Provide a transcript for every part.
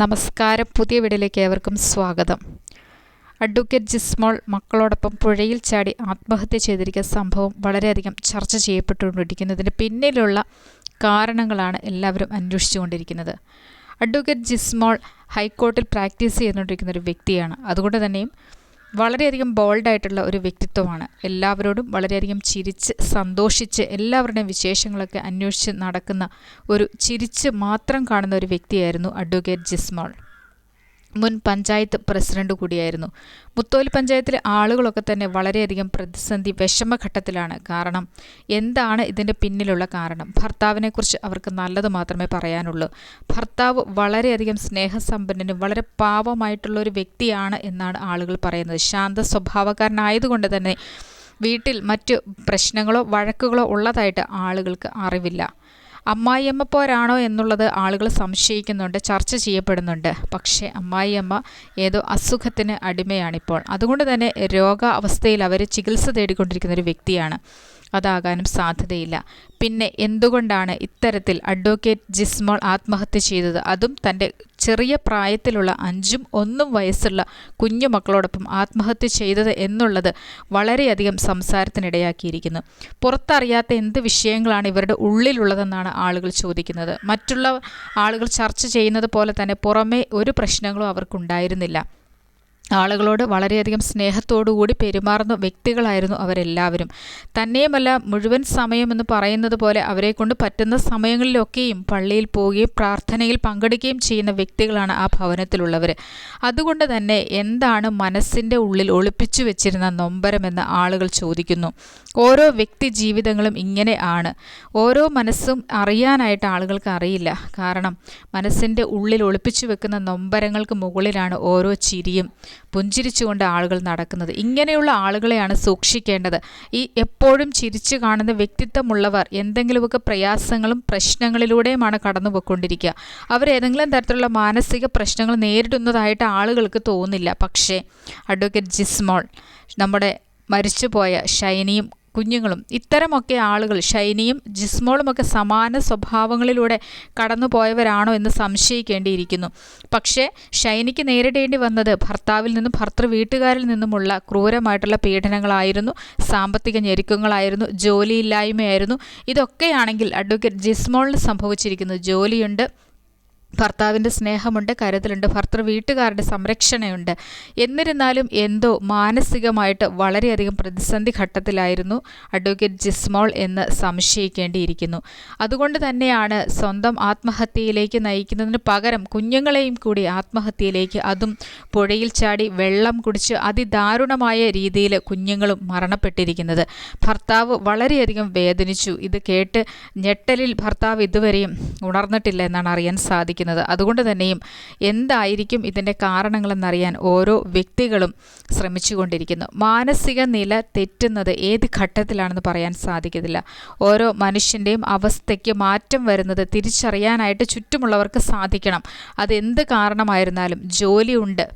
നമസ്കാരം. പുതിയ വീഡിയോയിലേക്ക് ഏവർക്കും സ്വാഗതം. അഡ്വക്കേറ്റ് ജിസ്മോൾ മക്കളോടൊപ്പം പുഴയിൽ ചാടി ആത്മഹത്യ ചെയ്തിരിക്കുന്ന സംഭവം വളരെയധികം ചർച്ച ചെയ്യപ്പെട്ടുകൊണ്ടിരിക്കുന്നതിന് പിന്നിലുള്ള കാരണങ്ങളാണ് എല്ലാവരും അന്വേഷിച്ചുകൊണ്ടിരിക്കുന്നത്. അഡ്വക്കേറ്റ് ജിസ്മോൾ ഹൈക്കോർട്ടിൽ പ്രാക്ടീസ് ചെയ്തുകൊണ്ടിരിക്കുന്ന ഒരു വ്യക്തിയാണ്. അതുകൊണ്ട് തന്നെയും വളരെയധികം ബോൾഡായിട്ടുള്ള ഒരു വ്യക്തിത്വമാണ്. എല്ലാവരോടും വളരെയധികം ചിരിച്ച് സന്തോഷിച്ച് എല്ലാവരുടെയും വിശേഷങ്ങളൊക്കെ അന്വേഷിച്ച് നടക്കുന്ന ഒരു ചിരിച്ച് മാത്രം കാണുന്ന ഒരു വ്യക്തിയായിരുന്നു അഡ്വക്കേറ്റ് ജിസ്മോൾ. മുൻ പഞ്ചായത്ത് പ്രസിഡന്റ് കൂടിയായിരുന്നു. മുത്തോലി പഞ്ചായത്തിലെ ആളുകളൊക്കെ തന്നെ വളരെയധികം പ്രതിസന്ധി വിഷമഘട്ടത്തിലാണ് കാരണം എന്താണ് ഇതിന്റെ പിന്നിലുള്ള കാരണം? ഭർത്താവിനെക്കുറിച്ച് അവർക്ക് നല്ലത് മാത്രമേ പറയാനുള്ളൂ. ഭർത്താവ് വളരെയധികം സ്നേഹസമ്പന്നനും വളരെ പാവമായിട്ടുള്ള ഒരു വ്യക്തിയാണ് എന്നാണ് ആളുകൾ പറയുന്നത്. ശാന്ത സ്വഭാവക്കാരനായതുകൊണ്ട് തന്നെ വീട്ടിൽ മറ്റു പ്രശ്നങ്ങളോ വഴക്കുകളോ ഉള്ളതായിട്ട് ആളുകൾക്ക് അറിവില്ല. അമ്മായിയമ്മ പോരാണോ എന്നുള്ളത് ആളുകൾ സംശയിക്കുന്നുണ്ട് ചർച്ച ചെയ്യപ്പെടുന്നുണ്ട്. പക്ഷേ അമ്മായിയമ്മ ഏതോ അസുഖത്തിന് അടിമയാണിപ്പോൾ. അതുകൊണ്ട് തന്നെ രോഗ അവസ്ഥയിൽ അവർ ചികിത്സ തേടിക്കൊണ്ടിരിക്കുന്ന ഒരു വ്യക്തിയാണ്. അതാകാനും സാധ്യതയില്ല. പിന്നെ എന്തുകൊണ്ടാണ് ഇത്തരത്തിൽ അഡ്വക്കേറ്റ് ജിസ്മോൾ ആത്മഹത്യ ചെയ്തത്? അതും തന്റെ ചെറിയ പ്രായത്തിലുള്ള അഞ്ചും ഒന്നും വയസ്സുള്ള കുഞ്ഞു മക്കളോടൊപ്പം ആത്മഹത്യ ചെയ്തത് എന്നുള്ളത് വളരെയധികം സംസാരത്തിനിടയാക്കിയിരിക്കുന്നു. പുറത്തറിയാത്ത എന്ത് വിഷയങ്ങളാണ് ഇവരുടെ ഉള്ളിലുള്ളതെന്നാണ് ആളുകൾ ചോദിക്കുന്നത്. മറ്റുള്ള ആളുകൾ ചർച്ച ചെയ്യുന്നത് പോലെ തന്നെ പുറമേ ഒരു പ്രശ്നങ്ങളും അവർക്കുണ്ടായിരുന്നില്ല. ആളുകളോട് വളരെയധികം സ്നേഹത്തോടുകൂടി പെരുമാറുന്ന വ്യക്തികളായിരുന്നു അവരെല്ലാവരും. തന്നെയുമല്ല മുഴുവൻ സമയം എന്ന് പറയുന്നത് പോലെ അവരെക്കൊണ്ട് പറ്റുന്ന സമയങ്ങളിലൊക്കെയും പള്ളിയിൽ പോവുകയും പ്രാർത്ഥനയിൽ പങ്കെടുക്കുകയും ചെയ്യുന്ന വ്യക്തികളാണ് ആ ഭവനത്തിലുള്ളവർ അതുകൊണ്ട് തന്നെ എന്താണ് മനസ്സിന്റെ ഉള്ളിൽ ഒളിപ്പിച്ചു വെച്ചിരുന്ന നൊമ്പരമെന്ന് ആളുകൾ ചോദിക്കുന്നു. ഓരോ വ്യക്തി ജീവിതങ്ങളും ഇങ്ങനെ ആണ്. ഓരോ മനസ്സും അറിയാനായിട്ട് ആളുകൾക്ക് അറിയില്ല. കാരണം മനസ്സിന്റെ ഉള്ളിൽ ഒളിപ്പിച്ചു വെക്കുന്ന നൊമ്പരങ്ങൾക്ക് മുകളിലാണ് ഓരോ ചിരിയും. പുഞ്ചിരിച്ചുകൊണ്ട് ആളുകൾ നടക്കുന്നത്. ഇങ്ങനെയുള്ള ആളുകളെയാണ് സൂക്ഷിക്കേണ്ടത്. ഈ എപ്പോഴും ചിരിച്ചു കാണുന്ന വ്യക്തിത്വമുള്ളവർ എന്തെങ്കിലുമൊക്കെ പ്രയാസങ്ങളും പ്രശ്നങ്ങളിലൂടെയുമാണ് കടന്നു പോയിക്കൊണ്ടിരിക്കുക അവർ ഏതെങ്കിലും തരത്തിലുള്ള മാനസിക പ്രശ്നങ്ങൾ നേരിടുന്നതായിട്ട് ആളുകൾക്ക് തോന്നില്ല. പക്ഷേ അഡ്വക്കേറ്റ് ജിസ്മോൾ നമ്മുടെ മരിച്ചുപോയ ഷൈനിയും കുഞ്ഞുങ്ങളും ഇത്തരമൊക്കെ ആളുകൾ ഷൈനിയും ജിസ്മോളുമൊക്കെ സമാന സ്വഭാവങ്ങളിലൂടെ കടന്നുപോയവരാണോ എന്ന് സംശയിക്കേണ്ടിയിരിക്കുന്നു. പക്ഷേ ഷൈനിക്ക് നേരിടേണ്ടി വന്നത് ഭർത്താവിൽ നിന്നും ഭർത്തൃ വീട്ടുകാരിൽ നിന്നുമുള്ള ക്രൂരമായിട്ടുള്ള പീഡനങ്ങളായിരുന്നു സാമ്പത്തിക ഞെരുക്കങ്ങളായിരുന്നു ജോലിയില്ലായ്മയായിരുന്നു. ഇതൊക്കെയാണെങ്കിൽ അഡ്വക്കേറ്റ് ജിസ്മോളിന് സംഭവിച്ചിരിക്കുന്നു. ജോലിയുണ്ട് ഭർത്താവിന്റെ സ്നേഹമുണ്ട് കരുതലുണ്ട് ഭർത്തൃ വീട്ടുകാരുടെ സംരക്ഷണയുണ്ട്. എന്നിരുന്നാലും എന്തോ മാനസികമായിട്ട് വളരെയധികം പ്രതിസന്ധി ഘട്ടത്തിലായിരുന്നു അഡ്വക്കേറ്റ് ജിസ്മോൾ എന്ന് സംശയിക്കേണ്ടിയിരിക്കുന്നു. അതുകൊണ്ട് തന്നെയാണ് സ്വന്തം ആത്മഹത്യയിലേക്ക് നയിക്കുന്നതിന് പകരം കുഞ്ഞുങ്ങളെയും കൂടി ആത്മഹത്യയിലേക്ക് അതും പുഴയിൽ ചാടി വെള്ളം കുടിച്ച് അതിദാരുണമായ രീതിയിൽ കുഞ്ഞുങ്ങളും മരണപ്പെട്ടിരിക്കുന്നത്. ഭർത്താവ് വളരെയധികം വേദനിച്ചു. ഇത് കേട്ട് ഞെട്ടലിൽ ഭർത്താവ് ഇതുവരെയും ഉണർന്നിട്ടില്ല എന്നാണ് അറിയാൻ സാധിക്കുന്നത്. സാധിക്കുന്നത് അതുകൊണ്ട് തന്നെയും എന്തായിരിക്കും ഇതിന്റെ കാരണങ്ങളെന്നറിയാൻ ഓരോ വ്യക്തികളും ശ്രമിച്ചുകൊണ്ടിരിക്കുന്നു. മാനസിക നില തെറ്റുന്നത് ഏത് ഘട്ടത്തിലാണെന്ന് പറയാൻ സാധിക്കത്തില്ല. ഓരോ മനുഷ്യന്റെയും അവസ്ഥയ്ക്ക് മാറ്റം വരുന്നത് തിരിച്ചറിയാനായിട്ട് ചുറ്റുമുള്ളവർക്ക് സാധിക്കണം. അതെന്ത് കാരണമായിരുന്നാലും ജോലിയുണ്ട്.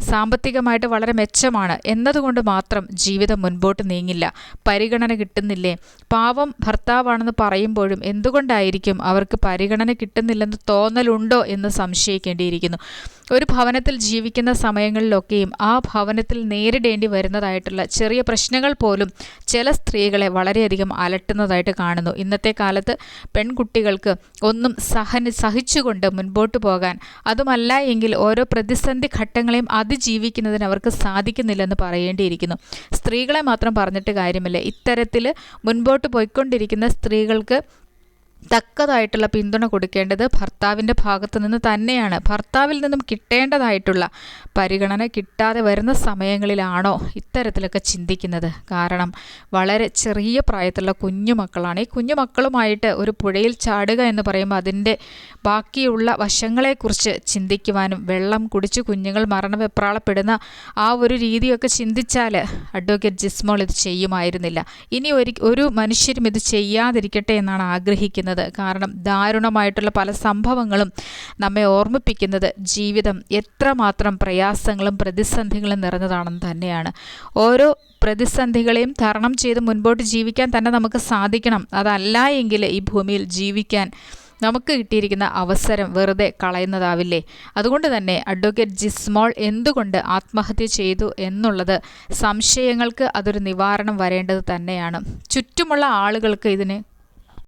സാമ്പത്തികമായിട്ട് വളരെ മെച്ചമാണ്. എന്നതുകൊണ്ട് മാത്രം ജീവിതം മുൻപോട്ട് നീങ്ങില്ല. പരിഗണന കിട്ടുന്നില്ലേ? പാവം ഭർത്താവാണെന്ന് പറയുമ്പോഴും എന്തുകൊണ്ടായിരിക്കും അവർക്ക് പരിഗണന കിട്ടുന്നില്ലെന്ന് തോന്നലുണ്ടോ എന്ന് സംശയിക്കേണ്ടിയിരിക്കുന്നു. ഒരു ഭവനത്തിൽ ജീവിക്കുന്ന സമയങ്ങളിലൊക്കെയും ആ ഭവനത്തിൽ നേരിടേണ്ടി വരുന്നതായിട്ടുള്ള ചെറിയ പ്രശ്നങ്ങൾ പോലും ചില സ്ത്രീകളെ വളരെയധികം അലട്ടുന്നതായിട്ട് കാണുന്നു. ഇന്നത്തെ കാലത്ത് പെൺകുട്ടികൾക്ക് ഒന്നും സഹന സഹിച്ചുകൊണ്ട് മുൻപോട്ട് പോകാൻ അതുമല്ല എങ്കിൽ ഓരോ പ്രതിസന്ധി ഘട്ടങ്ങളെയും അതിജീവിക്കുന്നതിന് അവർക്ക് സാധിക്കുന്നില്ലെന്ന് പറയേണ്ടിയിരിക്കുന്നു. സ്ത്രീകളെ മാത്രം പറഞ്ഞിട്ട് കാര്യമില്ല. ഇത്തരത്തിൽ മുൻപോട്ട് പോയിക്കൊണ്ടിരിക്കുന്ന സ്ത്രീകൾക്ക് തക്കതായിട്ടുള്ള പിന്തുണ കൊടുക്കേണ്ടത് ഭർത്താവിന്റെ ഭാഗത്തു നിന്ന് തന്നെയാണ്. ഭർത്താവിൽ നിന്നും കിട്ടേണ്ടതായിട്ടുള്ള പരിഗണന കിട്ടാതെ വരുന്ന സമയങ്ങളിലാണോ ഇത്തരത്തിലൊക്കെ ചിന്തിക്കുന്നത്? കാരണം വളരെ ചെറിയ പ്രായത്തിലുള്ള കുഞ്ഞുമക്കളാണ്. ഈ കുഞ്ഞുമക്കളുമായിട്ട് ഒരു പുഴയിൽ ചാടുക എന്ന് പറയുമ്പോൾ അതിന്റെ ബാക്കിയുള്ള വശങ്ങളെക്കുറിച്ച് ചിന്തിക്കുവാനും വെള്ളം കുടിച്ച് കുഞ്ഞുങ്ങൾ മരണവെപ്രാളപ്പെടുന്ന ആ ഒരു രീതിയൊക്കെ ചിന്തിച്ചാൽ അഡ്വക്കേറ്റ് ജിസ്മോൾ ഇത് ചെയ്യുമായിരുന്നില്ല. ഇനി ഒരു മനുഷ്യരും ഇത് ചെയ്യാതിരിക്കട്ടെ എന്നാണ് ആഗ്രഹിക്കുന്നത്. പറയുന്നത് കാരണം ദാരുണമായിട്ടുള്ള പല സംഭവങ്ങളും നമ്മെ ഓർമ്മിപ്പിക്കുന്നത് ജീവിതം എത്രമാത്രം പ്രയാസങ്ങളും പ്രതിസന്ധികളും നിറഞ്ഞതാണെന്ന് തന്നെയാണ്. ഓരോ പ്രതിസന്ധികളെയും തരണം ചെയ്ത് മുൻപോട്ട് ജീവിക്കാൻ തന്നെ നമുക്ക് സാധിക്കണം. അതല്ല എങ്കിൽ ഈ ഭൂമിയിൽ ജീവിക്കാൻ നമുക്ക് കിട്ടിയിരിക്കുന്ന അവസരം വെറുതെ കളയുന്നതാവില്ലേ? അതുകൊണ്ട് തന്നെ അഡ്വക്കേറ്റ് ജിസ്മോൾ എന്തുകൊണ്ട് ആത്മഹത്യ ചെയ്തു എന്നുള്ളത് സംശയങ്ങൾക്ക് അതൊരു നിവാരണം വരേണ്ടത് തന്നെയാണ്. ചുറ്റുമുള്ള ആളുകൾക്ക് ഇതിന്